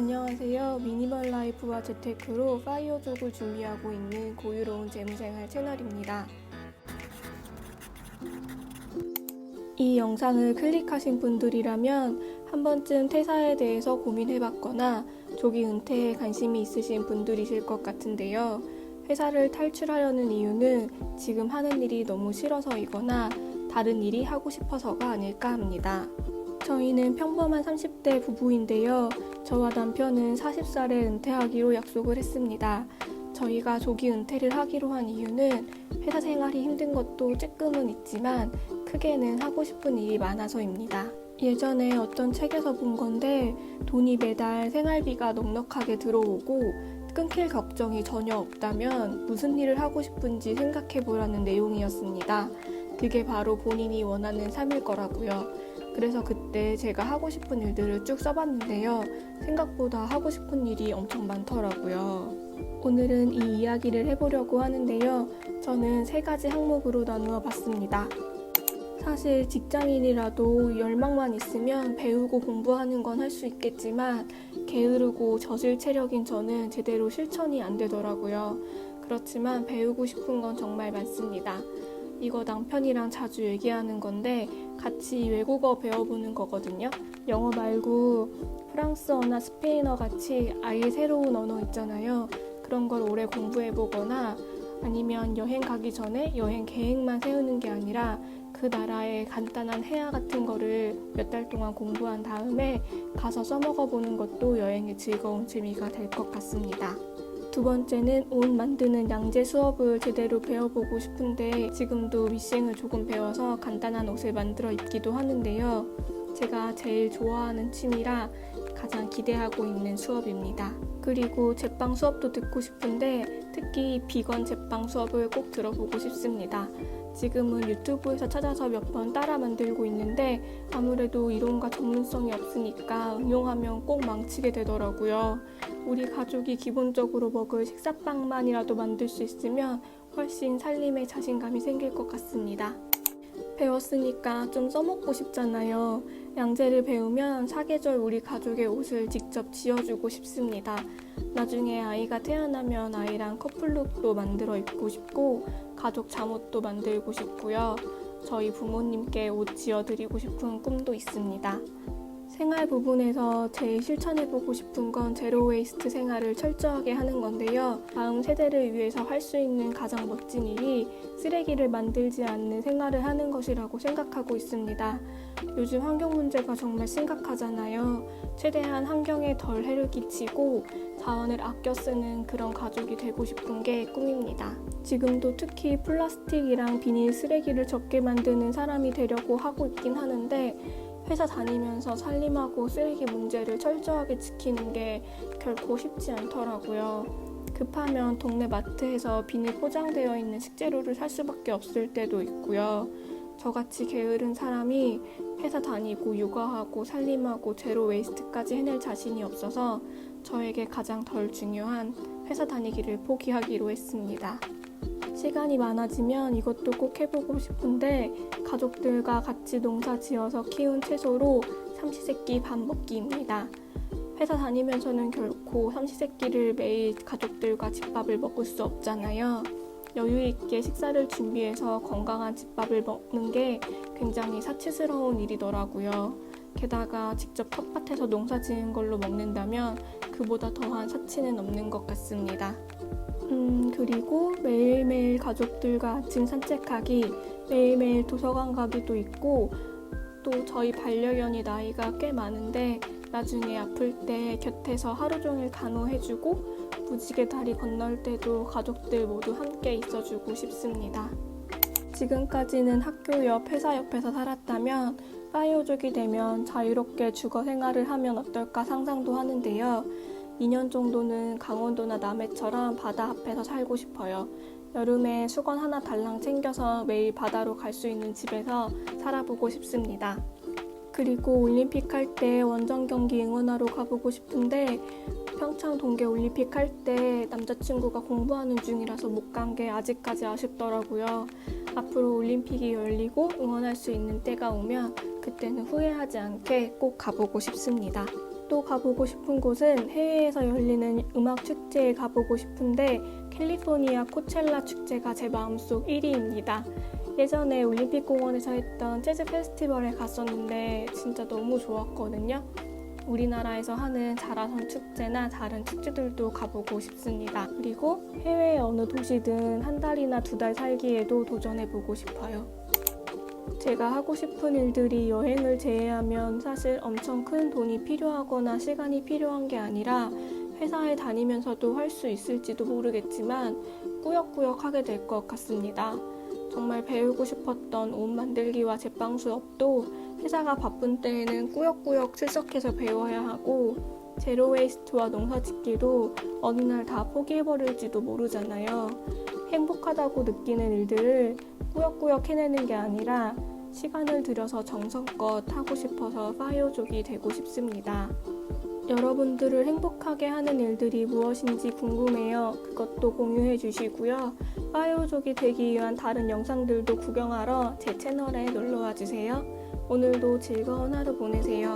안녕하세요. 미니멀 라이프와 재테크로 파이어족을 준비하고 있는 고유로운 재무생활 채널입니다. 이 영상을 클릭하신 분들이라면 한 번쯤 퇴사에 대해서 고민해봤거나 조기 은퇴에 관심이 있으신 분들이실 것 같은데요. 회사를 탈출하려는 이유는 지금 하는 일이 너무 싫어서이거나 다른 일이 하고 싶어서가 아닐까 합니다. 저희는 평범한 30대 부부인데요. 저와 남편은 40살에 은퇴하기로 약속을 했습니다. 저희가 조기 은퇴를 하기로 한 이유는 회사 생활이 힘든 것도 조금은 있지만 크게는 하고 싶은 일이 많아서입니다. 예전에 어떤 책에서 본 건데 돈이 매달 생활비가 넉넉하게 들어오고 끊길 걱정이 전혀 없다면 무슨 일을 하고 싶은지 생각해 보라는 내용이었습니다. 그게 바로 본인이 원하는 삶일 거라고요. 그래서 그때 제가 하고 싶은 일들을 쭉 써봤는데요. 생각보다 하고 싶은 일이 엄청 많더라고요. 오늘은 이 이야기를 해보려고 하는데요. 저는 세 가지 항목으로 나누어 봤습니다. 사실 직장인이라도 열망만 있으면 배우고 공부하는 건 할 수 있겠지만 게으르고 저질 체력인 저는 제대로 실천이 안 되더라고요. 그렇지만 배우고 싶은 건 정말 많습니다. 이거 남편이랑 자주 얘기하는 건데 같이 외국어 배워보는 거거든요. 영어 말고 프랑스어나 스페인어 같이 아예 새로운 언어 있잖아요. 그런 걸 오래 공부해보거나 아니면 여행 가기 전에 여행 계획만 세우는 게 아니라 그 나라의 간단한 회화 같은 거를 몇 달 동안 공부한 다음에 가서 써먹어 보는 것도 여행의 즐거운 재미가 될 것 같습니다. 두 번째는 옷 만드는 양재 수업을 제대로 배워보고 싶은데 지금도 미싱을 조금 배워서 간단한 옷을 만들어 입기도 하는데요. 제가 제일 좋아하는 취미라 가장 기대하고 있는 수업입니다. 그리고 제빵 수업도 듣고 싶은데 특히 비건 제빵 수업을 꼭 들어보고 싶습니다. 지금은 유튜브에서 찾아서 몇 번 따라 만들고 있는데 아무래도 이론과 전문성이 없으니까 응용하면 꼭 망치게 되더라고요. 우리 가족이 기본적으로 먹을 식사빵만이라도 만들 수 있으면 훨씬 살림에 자신감이 생길 것 같습니다. 배웠으니까 좀 써먹고 싶잖아요. 양재를 배우면 사계절 우리 가족의 옷을 직접 지어주고 싶습니다. 나중에 아이가 태어나면 아이랑 커플룩도 만들어 입고 싶고 가족 잠옷도 만들고 싶고요. 저희 부모님께 옷 지어드리고 싶은 꿈도 있습니다. 생활 부분에서 제일 실천해보고 싶은 건 제로 웨이스트 생활을 철저하게 하는 건데요. 다음 세대를 위해서 할 수 있는 가장 멋진 일이 쓰레기를 만들지 않는 생활을 하는 것이라고 생각하고 있습니다. 요즘 환경 문제가 정말 심각하잖아요. 최대한 환경에 덜 해를 끼치고 자원을 아껴 쓰는 그런 가족이 되고 싶은 게 꿈입니다. 지금도 특히 플라스틱이랑 비닐 쓰레기를 적게 만드는 사람이 되려고 하고 있긴 하는데 회사 다니면서 살림하고 쓰레기 문제를 철저하게 지키는 게 결코 쉽지 않더라고요. 급하면 동네 마트에서 비닐 포장되어 있는 식재료를 살 수밖에 없을 때도 있고요. 저같이 게으른 사람이 회사 다니고 육아하고 살림하고 제로 웨이스트까지 해낼 자신이 없어서 저에게 가장 덜 중요한 회사 다니기를 포기하기로 했습니다. 시간이 많아지면 이것도 꼭 해보고 싶은데 가족들과 같이 농사 지어서 키운 채소로 삼시세끼 밥 먹기입니다. 회사 다니면서는 결코 삼시세끼를 매일 가족들과 집밥을 먹을 수 없잖아요. 여유 있게 식사를 준비해서 건강한 집밥을 먹는 게 굉장히 사치스러운 일이더라고요. 게다가 직접 텃밭에서 농사 지은 걸로 먹는다면 그보다 더한 사치는 없는 것 같습니다. 음, 그리고 매일매일 가족들과 아침 산책하기, 매일매일 도서관 가기도 있고, 또 저희 반려견이 나이가 꽤 많은데, 나중에 아플 때 곁에서 하루 종일 간호해주고, 무지개 다리 건널 때도 가족들 모두 함께 있어주고 싶습니다. 지금까지는 학교 옆, 회사 옆에서 살았다면, 파이어족이 되면 자유롭게 주거 생활을 하면 어떨까 상상도 하는데요. 2년 정도는 강원도나 남해처럼 바다 앞에서 살고 싶어요. 여름에 수건 하나 달랑 챙겨서 매일 바다로 갈 수 있는 집에서 살아보고 싶습니다. 그리고 올림픽 할 때 원정 경기 응원하러 가보고 싶은데 평창 동계 올림픽 할 때 남자친구가 공부하는 중이라서 못 간 게 아직까지 아쉽더라고요. 앞으로 올림픽이 열리고 응원할 수 있는 때가 오면 그때는 후회하지 않게 꼭 가보고 싶습니다. 또 가보고 싶은 곳은 해외에서 열리는 음악 축제에 가보고 싶은데 캘리포니아 코첼라 축제가 제 마음속 1위입니다. 예전에 올림픽 공원에서 했던 재즈 페스티벌에 갔었는데 진짜 너무 좋았거든요. 우리나라에서 하는 자라선 축제나 다른 축제들도 가보고 싶습니다. 그리고 해외 어느 도시든 한 달이나 두 달 살기에도 도전해보고 싶어요. 제가 하고 싶은 일들이 여행을 제외하면 사실 엄청 큰 돈이 필요하거나 시간이 필요한 게 아니라 회사에 다니면서도 할 수 있을지도 모르겠지만 꾸역꾸역 하게 될 것 같습니다. 정말 배우고 싶었던 옷 만들기와 제빵 수업도 회사가 바쁜 때에는 꾸역꾸역 출석해서 배워야 하고 제로 웨이스트와 농사 짓기도 어느 날 다 포기해버릴지도 모르잖아요. 행복하다고 느끼는 일들을 꾸역꾸역 해내는 게 아니라 시간을 들여서 정성껏 하고 싶어서 파이어족이 되고 싶습니다. 여러분들을 행복하게 하는 일들이 무엇인지 궁금해요. 그것도 공유해 주시고요. 파이어족이 되기 위한 다른 영상들도 구경하러 제 채널에 놀러와 주세요. 오늘도 즐거운 하루 보내세요.